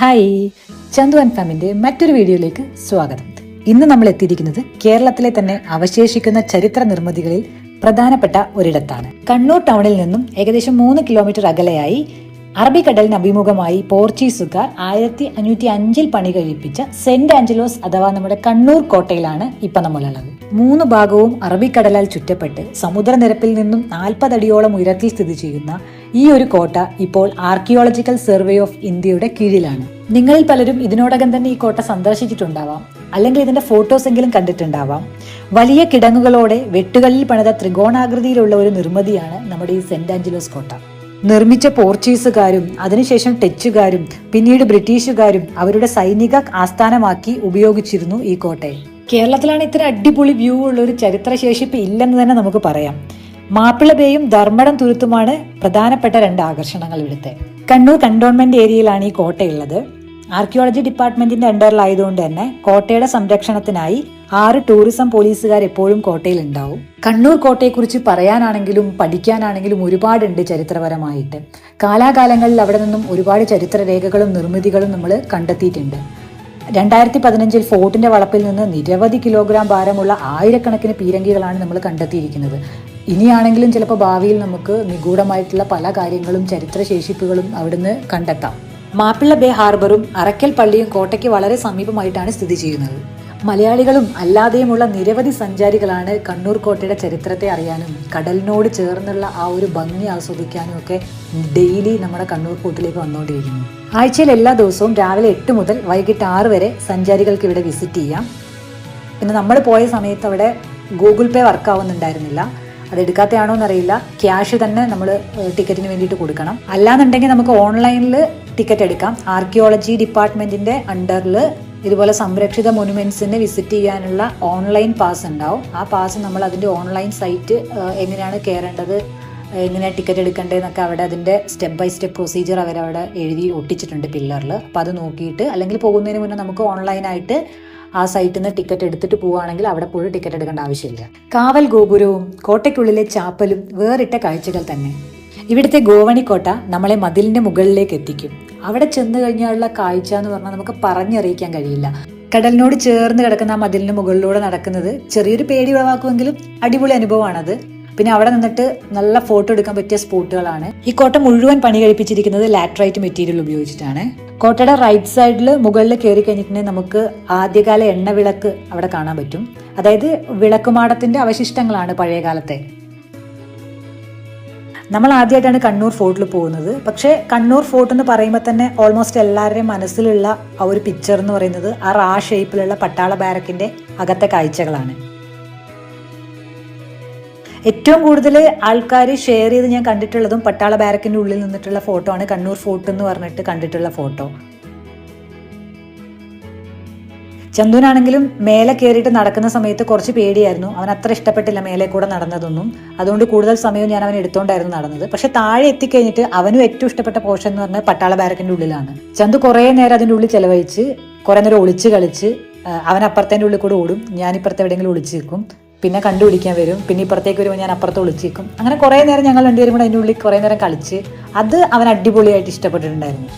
Hi. Chandu and മറ്റൊരു വീഡിയോയിലേക്ക് സ്വാഗതം. ഇന്ന് നമ്മൾ എത്തിയിരിക്കുന്നത് കേരളത്തിലെ തന്നെ അവശേഷിക്കുന്ന ചരിത്ര നിർമ്മിതികളിൽ പ്രധാനപ്പെട്ട ഒരിടത്താണ്. കണ്ണൂർ ടൗണിൽ നിന്നും ഏകദേശം മൂന്ന് കിലോമീറ്റർ അകലെയായി അറബിക്കടലിന് അഭിമുഖമായി പോർച്ചുഗീസുകാർ ആയിരത്തി അഞ്ഞൂറ്റി അഞ്ചിൽ പണി കഴിപ്പിച്ച സെന്റ് ആഞ്ചലോസ് അഥവാ നമ്മുടെ കണ്ണൂർ കോട്ടയിലാണ് ഇപ്പൊ നമ്മളുള്ളത് മൂന്ന് ഭാഗവും അറബിക്കടലാൽ ചുറ്റപ്പെട്ട് സമുദ്രനിരപ്പിൽ നിന്നും നാൽപ്പതടിയോളം ഉയരത്തിൽ സ്ഥിതി ചെയ്യുന്ന ഈ ഒരു കോട്ട ഇപ്പോൾ ആർക്കിയോളജിക്കൽ സർവേ ഓഫ് ഇന്ത്യയുടെ കീഴിലാണ്. നിങ്ങളിൽ പലരും ഇതിനോടകം തന്നെ ഈ കോട്ട സന്ദർശിച്ചിട്ടുണ്ടാവാം. അല്ലെങ്കിൽ ഇതിന്റെ ഫോട്ടോസ് എങ്കിലും കണ്ടിട്ടുണ്ടാവാം. വലിയ കിടങ്ങുകളോടെ വെട്ടുകളിൽ പണിത ത്രികോണാകൃതിയിലുള്ള ഒരു നിർമ്മിതിയാണ് നമ്മുടെ ഈ സെന്റ് ആഞ്ചലോസ് കോട്ട. നിർമ്മിച്ച പോർച്ചുഗീസുകാരും അതിനുശേഷം ഡച്ചുകാരും പിന്നീട് ബ്രിട്ടീഷുകാരും അവരുടെ സൈനിക ആസ്ഥാനമാക്കി ഉപയോഗിച്ചിരുന്നു ഈ കോട്ടയെ കേരളത്തിലാണ് ഇത്ര അടിപൊളി വ്യൂ ഉള്ള ഒരു ചരിത്രശേഷിപ്പ് ഇല്ലെന്ന് തന്നെ നമുക്ക് പറയാം. മാപ്പിള ബേയും ധർമ്മടം തുരുത്തുമാണ് പ്രധാനപ്പെട്ട രണ്ട് ആകർഷണങ്ങൾ ഇവിടുത്തെ. കണ്ണൂർ കണ്ടോൺമെന്റ് ഏരിയയിലാണ് ഈ കോട്ടയുള്ളത്. ആർക്കിയോളജി ഡിപ്പാർട്ട്മെന്റിന്റെ അണ്ടറിലായതുകൊണ്ട് തന്നെ കോട്ടയുടെ സംരക്ഷണത്തിനായി ആറ് ടൂറിസം പോലീസുകാർ എപ്പോഴും കോട്ടയിൽ ഉണ്ടാവും കണ്ണൂർ കോട്ടയെക്കുറിച്ച് പറയാനാണെങ്കിലും പഠിക്കാനാണെങ്കിലും ഒരുപാടുണ്ട് ചരിത്രപരമായിട്ട്. കാലാകാലങ്ങളിൽ അവിടെ നിന്നും ഒരുപാട് ചരിത്രരേഖകളും നിർമ്മിതികളും നമ്മൾ കണ്ടെത്തിയിട്ടുണ്ട്. രണ്ടായിരത്തി പതിനഞ്ചിൽ ഫോർട്ടിന്റെ വളപ്പിൽ നിന്ന് നിരവധി കിലോഗ്രാം ഭാരമുള്ള ആയിരക്കണക്കിന് പീരങ്കികളാണ് നമ്മൾ കണ്ടെത്തിയിരിക്കുന്നത്. ഇനിയാണെങ്കിലും ചിലപ്പോൾ ഭാവിയിൽ നമുക്ക് നിഗൂഢമായിട്ടുള്ള പല കാര്യങ്ങളും ചരിത്രശേഷിപ്പുകളും അവിടുന്ന് കണ്ടെത്താം. മാപ്പിള ബേ ഹാർബറും അറക്കൽ പള്ളിയും കോട്ടയ്ക്ക് വളരെ സമീപമായിട്ടാണ് സ്ഥിതി ചെയ്യുന്നത്. മലയാളികളും അല്ലാതെയുമുള്ള നിരവധി സഞ്ചാരികളാണ് കണ്ണൂർ കോട്ടയുടെ ചരിത്രത്തെ അറിയാനും കടലിനോട് ചേർന്നുള്ള ആ ഒരു ഭംഗി ആസ്വദിക്കാനും ഒക്കെ ഡെയിലി നമ്മുടെ കണ്ണൂർ കോട്ടിലേക്ക് വന്നുകൊണ്ടിരിക്കുന്നു. ആഴ്ചയിൽ എല്ലാ ദിവസവും രാവിലെ എട്ട് മുതൽ വൈകിട്ട് ആറ് വരെ സഞ്ചാരികൾക്ക് ഇവിടെ വിസിറ്റ് ചെയ്യാം. പിന്നെ നമ്മൾ പോയ സമയത്ത് അവിടെ ഗൂഗിൾ പേ വർക്ക് ആവുന്നുണ്ടായിരുന്നില്ല അത് എടുക്കാത്തയാണോ എന്നറിയില്ല. ക്യാഷ് തന്നെ നമ്മൾ ടിക്കറ്റിന് വേണ്ടിയിട്ട് കൊടുക്കണം. അല്ലാന്നുണ്ടെങ്കിൽ നമുക്ക് ഓൺലൈനിൽ ടിക്കറ്റ് എടുക്കാം. ആർക്കിയോളജി ഡിപ്പാർട്ട്മെന്റിന്റെ അണ്ടറിൽ ഇതുപോലെ സംരക്ഷിത മൊനുമെന്റ്സിനെ വിസിറ്റ് ചെയ്യാനുള്ള ഓൺലൈൻ പാസ് ഉണ്ടാവും. ആ പാസ് നമ്മൾ അതിന്റെ ഓൺലൈൻ സൈറ്റ് എങ്ങനെയാണ് കയറേണ്ടത് എങ്ങനെയാണ് ടിക്കറ്റ് എടുക്കേണ്ടതെന്നൊക്കെ അവിടെ അതിന്റെ സ്റ്റെപ്പ് ബൈ സ്റ്റെപ്പ് പ്രൊസീജിയർ അവരവിടെ എഴുതി ഒട്ടിച്ചിട്ടുണ്ട് പില്ലറിൽ. അപ്പോൾ അത് നോക്കിയിട്ട് അല്ലെങ്കിൽ പോകുന്നതിന് മുന്നേ നമുക്ക് ഓൺലൈനായിട്ട് ആ സൈറ്റിൽ നിന്ന് ടിക്കറ്റ് എടുത്തിട്ട് പോവുകയാണെങ്കിൽ അവിടെ പോയി ടിക്കറ്റ് എടുക്കേണ്ട ആവശ്യമില്ല. കാവൽ ഗോപുരവും കോട്ടയ്ക്കുള്ളിലെ ചാപ്പലും വേറിട്ട കാഴ്ചകൾ തന്നെ. ഇവിടുത്തെ ഗോവണിക്കോട്ട നമ്മളെ മതിലിന്റെ മുകളിലേക്ക് എത്തിക്കും. അവിടെ ചെന്ന് കഴിഞ്ഞാലുള്ള കാഴ്ച എന്ന് പറഞ്ഞാൽ നമുക്ക് പറഞ്ഞറിയിക്കാൻ കഴിയില്ല. കടലിനോട് ചേർന്ന് കിടക്കുന്ന ആ മതിലിന് മുകളിലൂടെ നടക്കുന്നത് ചെറിയൊരു പേടി ഉളവാക്കുമെങ്കിലും അടിപൊളി അനുഭവമാണത്. പിന്നെ അവിടെ നിന്നിട്ട് നല്ല ഫോട്ടോ എടുക്കാൻ പറ്റിയ സ്പോട്ടുകളാണ്. ഈ കോട്ട മുഴുവൻ പണി കഴിപ്പിച്ചിരിക്കുന്നത് ലാറ്ററൈറ്റ് മെറ്റീരിയൽ ഉപയോഗിച്ചിട്ടാണ്. കോട്ടയുടെ റൈറ്റ് സൈഡിൽ മുകളിൽ കയറി കഴിഞ്ഞിട്ടുണ്ടെങ്കിൽ നമുക്ക് ആദ്യകാല എണ്ണ വിളക്ക് അവിടെ കാണാൻ പറ്റും. അതായത് വിളക്കുമാടത്തിന്റെ അവശിഷ്ടങ്ങളാണ് പഴയ കാലത്തെ നമ്മൾ ആദ്യമായിട്ടാണ് കണ്ണൂർ ഫോർട്ടിൽ പോകുന്നത്. പക്ഷേ കണ്ണൂർ ഫോർട്ട് എന്ന് പറയുമ്പോൾ തന്നെ ഓൾമോസ്റ്റ് എല്ലാവരുടെയും മനസ്സിലുള്ള ആ ഒരു പിക്ചർ എന്ന് പറയുന്നത് ആ റാ ഷേപ്പിലുള്ള പട്ടാള ബാരക്കിന്റെ അകത്തെ കാഴ്ചകളാണ്. ഏറ്റവും കൂടുതൽ ആൾക്കാർ ഷെയർ ചെയ്ത് ഞാൻ കണ്ടിട്ടുള്ളതും പട്ടാള ബാരക്കിന്റെ ഉള്ളിൽ നിന്നിട്ടുള്ള ഫോട്ടോ ആണ്. കണ്ണൂർ ഫോർട്ട് എന്ന് പറഞ്ഞിട്ട് കണ്ടിട്ടുള്ള ഫോട്ടോ ചന്തുനാണെങ്കിലും മേലെ കയറിയിട്ട് നടക്കുന്ന സമയത്ത് കുറച്ച് പേടിയായിരുന്നു. അവൻ അത്ര ഇഷ്ടപ്പെട്ടില്ല മേലെ കൂടെ നടന്നതൊന്നും. അതുകൊണ്ട് കൂടുതൽ സമയവും ഞാൻ അവൻ എടുത്തോണ്ടായിരുന്നു നടന്നത്. പക്ഷെ താഴെ എത്തിക്കഴിഞ്ഞിട്ട് അവനും ഏറ്റവും ഇഷ്ടപ്പെട്ട പോർഷൻ എന്ന് പറഞ്ഞാൽ പട്ടാള ബാരക്കിന്റെ ഉള്ളിലാണ്. ചന്തു കുറേ നേരം അതിന്റെ ഉള്ളിൽ ചെലവഴിച്ച് കുറെ നേരം ഒളിച്ച് കളിച്ച് അവൻ അപ്പുറത്തേന്റെ ഉള്ളിൽ കൂടെ ഓടും. ഞാൻ ഇപ്പുറത്തെ എവിടെയെങ്കിലും ഒളിച്ച് നിൽക്കും. പിന്നെ കണ്ടുപിടിക്കാൻ വരും. പിന്നെ ഇപ്പുറത്തേക്ക് വരുമ്പോൾ ഞാൻ അപ്പുറത്ത് ഒളിച്ചേക്കും അങ്ങനെ കുറേ നേരം ഞങ്ങൾ രണ്ടുപേരും കൂടെ അതിന്റെ ഉള്ളിൽ കുറേ നേരം കളിച്ച് അത് അവൻ അടിപൊളിയായിട്ട് ഇഷ്ടപ്പെട്ടിട്ടുണ്ടായിരുന്നു.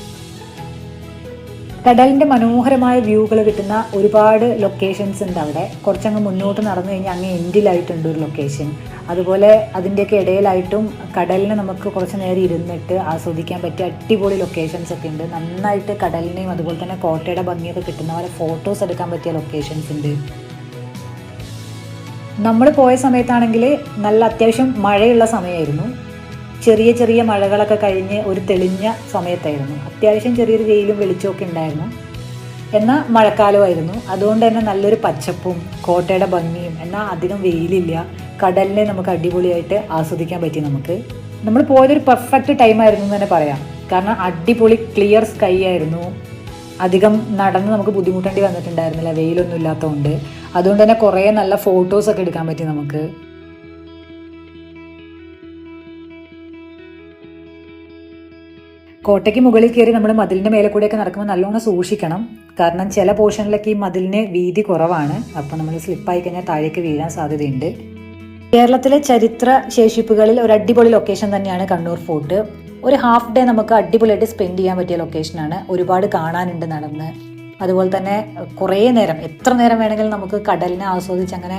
കടലിന്റെ മനോഹരമായ വ്യൂകൾ കിട്ടുന്ന ഒരുപാട് ലൊക്കേഷൻസ് ഉണ്ട് അവിടെ. കുറച്ചങ്ങ് മുന്നോട്ട് നടന്നു കഴിഞ്ഞാൽ അങ്ങ് എൻഡിലായിട്ടുണ്ട് ഒരു ലൊക്കേഷൻ അതുപോലെ അതിന്റെയൊക്കെ ഇടയിലായിട്ടും കടലിനെ നമുക്ക് കുറച്ച് നേരം ഇരുന്നിട്ട് ആസ്വദിക്കാൻ പറ്റിയ അടിപൊളി ലൊക്കേഷൻസ് ഒക്കെ ഉണ്ട്. നന്നായിട്ട് കടലിനെയും അതുപോലെ തന്നെ കോട്ടയുടെ ഭംഗിയൊക്കെ കിട്ടുന്ന പോലെ ഫോട്ടോസ് എടുക്കാൻ പറ്റിയ ലൊക്കേഷൻസ് ഉണ്ട്. നമ്മൾ പോയ സമയത്താണെങ്കിൽ നല്ല അത്യാവശ്യം മഴയുള്ള സമയമായിരുന്നു. ചെറിയ ചെറിയ മഴകളൊക്കെ കഴിഞ്ഞ് ഒരു തെളിഞ്ഞ സമയത്തായിരുന്നു. അത്യാവശ്യം ചെറിയൊരു വെയിലും വെളിച്ചമൊക്കെ ഉണ്ടായിരുന്നു. എന്നാൽ മഴക്കാലമായിരുന്നു. അതുകൊണ്ട് തന്നെ നല്ലൊരു പച്ചപ്പും കോട്ടയുടെ ഭംഗിയും എന്നാൽ അധികം വെയിലില്ല. കടലിനെ നമുക്ക് അടിപൊളിയായിട്ട് ആസ്വദിക്കാൻ പറ്റി നമുക്ക്. നമ്മൾ പോയതൊരു പെർഫെക്റ്റ് ടൈം ആയിരുന്നു എന്ന് തന്നെ പറയാം. കാരണം അടിപൊളി ക്ലിയർ സ്കൈ ആയിരുന്നു. അധികം നടന്ന് നമുക്ക് ബുദ്ധിമുട്ടേണ്ടി വന്നിട്ടുണ്ടായിരുന്നില്ല. വെയിലൊന്നും ഇല്ലാത്തതുകൊണ്ട്. അതുകൊണ്ട് തന്നെ കുറേ നല്ല ഫോട്ടോസ് ഒക്കെ എടുക്കാൻ പറ്റി നമുക്ക്. കോട്ടയ്ക്ക് മുകളിൽ കയറി നമ്മൾ മതിലിന്റെ മേലെ കൂടെയൊക്കെ നടക്കുമ്പോൾ നല്ലോണം സൂക്ഷിക്കണം. കാരണം ചില പോർഷനിലൊക്കെ ഈ മതിലിന് വീതി കുറവാണ്. അപ്പോൾ നമ്മൾ സ്ലിപ്പായി കഴിഞ്ഞാൽ താഴേക്ക് വീഴാൻ സാധ്യതയുണ്ട്. കേരളത്തിലെ ചരിത്ര ശേഷിപ്പുകളിൽ ഒരു അടിപൊളി ലൊക്കേഷൻ തന്നെയാണ് കണ്ണൂർ ഫോർട്ട് ഒരു ഹാഫ് ഡേ നമുക്ക് അടിപൊളിയായിട്ട് സ്പെൻഡ് ചെയ്യാൻ പറ്റിയ ലൊക്കേഷനാണ് ഒരുപാട് കാണാനുണ്ട് നടന്ന്. അതുപോലെ തന്നെ കുറേ നേരം എത്ര നേരം വേണമെങ്കിലും നമുക്ക് കടലിനെ ആസ്വദിച്ച് അങ്ങനെ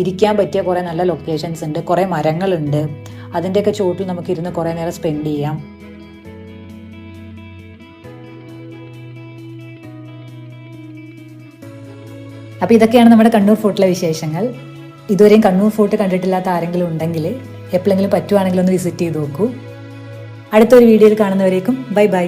ഇരിക്കാൻ പറ്റിയ കുറേ നല്ല ലൊക്കേഷൻസ് ഉണ്ട് കുറേ മരങ്ങളുണ്ട്. അതിന്റെയൊക്കെ ചുവട്ടിൽ നമുക്ക് ഇരുന്ന് കുറേ നേരം സ്പെൻഡ് ചെയ്യാം. അപ്പോൾ ഇതൊക്കെയാണ് നമ്മുടെ കണ്ണൂർ ഫോർട്ടിലെ വിശേഷങ്ങൾ. ഇതുവരെയും കണ്ണൂർ ഫോർട്ട് കണ്ടിട്ടില്ലാത്ത ആരെങ്കിലും ഉണ്ടെങ്കിൽ എപ്പോഴെങ്കിലും പറ്റുവാണെങ്കിൽ ഒന്ന് വിസിറ്റ് ചെയ്ത് നോക്കൂ. അടുത്തൊരു വീഡിയോയിൽ കാണുന്നവരേക്കും ബൈ ബൈ.